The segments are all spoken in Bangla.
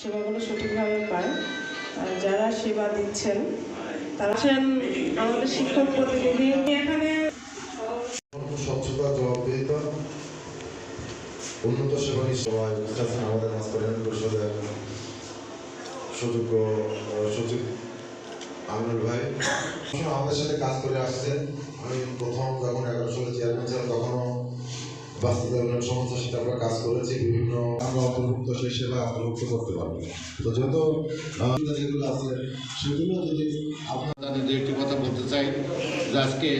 সেবাগুলো সঠিকভাবে পায়। যারা সেবা দিচ্ছেন, তারা আমাদের শিক্ষক প্রতিনিধি। এখানে উন্নত সেবা সবাই আছেন আমাদের মাছ কল্যাণ পরিষদের সুযোগ্য সচিব আমিনুল ভাই আমাদের সাথে কাজ করে আসছে আমি প্রথম যখন এগারো সালে চেয়ারম্যান ছিলাম, তখনও বাস্তব সংস্থার সাথে আমরা কাজ করেছি। বিভিন্ন আমরা সেই সেবা অন্তর্ভুক্ত করতে পারব তো যেহেতু যেগুলো আছে, সেগুলো যদি দু একটি কথা বলতে চাই আজকে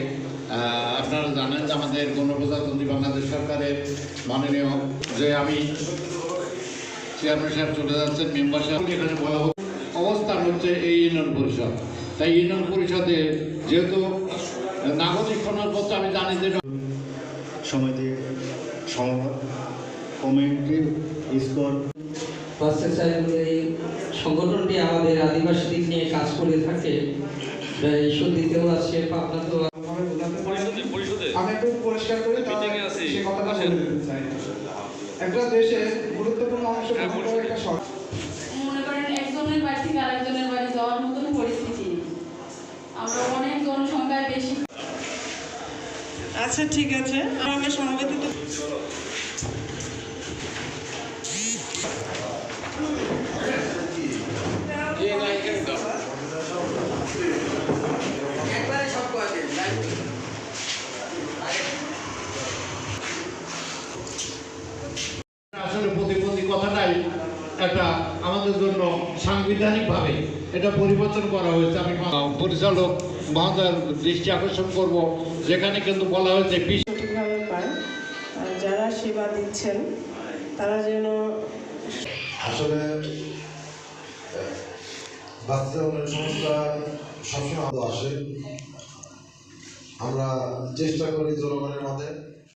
আপনারা জানেন যে আমাদের গণপ্রজাতন্ত্রী বাংলাদেশ সরকারের মাননীয় যে আমি, চেয়ারম্যান সাহেব চলে যাচ্ছেন, মেম্বার সাহেব, এখানে বলা অবস্থান হচ্ছে এই ইউনিয়ন পরিষদ। তাই ইউনিয়ন পরিষদে যেহেতু নাগরিক সনদপত্র আমি জানি যে সমিতি সংবাদ কমিউনিটি স্কোর বাস্তে সাহেব এই সংগঠনটি আমাদের আদিবাসীদের নিয়ে কাজ করে থাকে। সন্ধিতেও আছে পাবনাতেও আছে। পরিষদে পরিষদে। আমি একটু পরিষ্কার করে। সে কথাটা। চাই। একটা দেশের গুরুত্বপূর্ণ অংশ হ্যাঁ, করে একটা সরকার। মনে করেন একজনের বাড়ি থেকে আরেকজনের বাড়ি যাওয়ার মতন পরিস্থিতি। আমরা অনেক জনসংখ্যায় বেশি। আচ্ছা ঠিক আছে। আমরা সমাবেত আসলে কথাটাই একটা আমাদের জন্য সাংবিধানিকভাবে এটা পরিবর্তন করা হয়েছে। আমি পরিচালক মহোদয়ের দৃষ্টি আকর্ষণ করব যেখানে কিন্তু বলা হয়েছে বিশ সঠিকভাবে পায়। যারা সেবা দিচ্ছেন তারা যেন আসলে বাচ্চা উন্নয়ন সংস্থা সবসময় আসে। আমরা চেষ্টা করি জনগণের মধ্যে।